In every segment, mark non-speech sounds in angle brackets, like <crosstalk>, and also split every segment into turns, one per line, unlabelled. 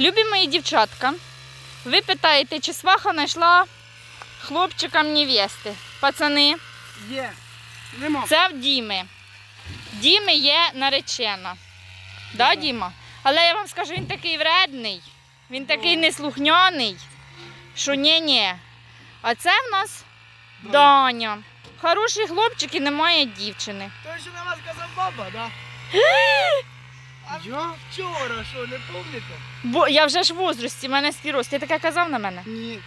Любі мої дівчатка, ви питаєте, чи сваха знайшла хлопчикам невести. Пацани,
Є. Нема.
це в Діми. Діми є наречена. Да, Діма? Але я вам скажу, він такий вредний, він такий неслухняний, що ні-ні. А це в нас Даня. Хороший хлопчик і немає дівчини.
Той, що на вас казав баба, да? <gasps>
Я?
вчора, що, не пам'ятаєте?
Бо я вже ж в возрасті, в мене склероз. Ти таке казав на мене?
Ні.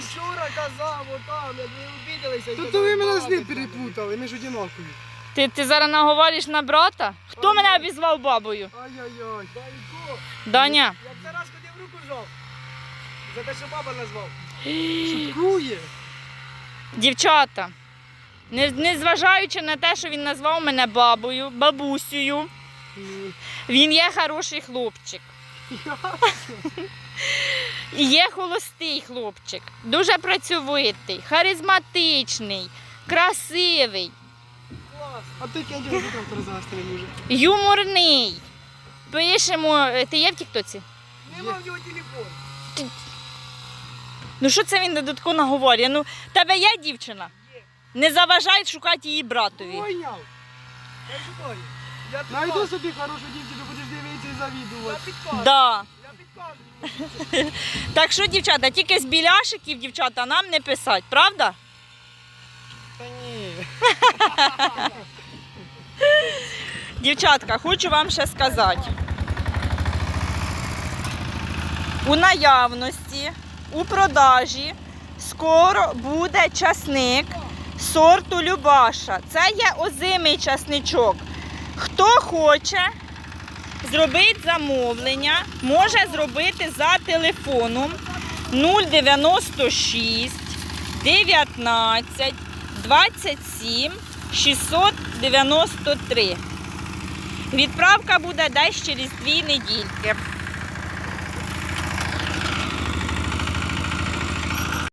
Вчора казав, отам, як ви обідалися.
То, то ви мене з ним
треба.
переплутали, ми ж одинакові.
Ти, ти зараз наговориш на брата? Хто мене обізвав бабою?
Ай-яй-яй.
Данько,
Даня.
Я як Тарас ходив руку жав. За те, що баба назвав. <gasps>
Шуткує.
Дівчата, не, не зважаючи на те, що він назвав мене бабою, бабусею. Він є хороший хлопчик. І є холостий хлопчик, дуже працьовитий, харизматичний, красивий,
Клас.
А ти кенді трактор завести не може.
юморний. Пишемо, е, ти є в Тіктоці?
Нема в нього телефон.
Ну що це він додатково наговорює? Ну, тебе є дівчина?
Є.
Не заважай шукати її братові.
Поняв.
Я шукаю. Я
Найду собі хорошу дівчину, будеш дивитися і завідувати.
Да. <laughs> Так що, дівчата, тільки з біляшиків, дівчата, нам не писать, правда?
Та ні. <laughs>
Дівчатка, хочу вам ще сказати. У наявності, у продажі скоро буде часник сорту Любаша. Це є озимий часничок. Хто хоче зробити замовлення, може зробити за телефоном 096 19 27 693. Відправка буде десь через дві недільки.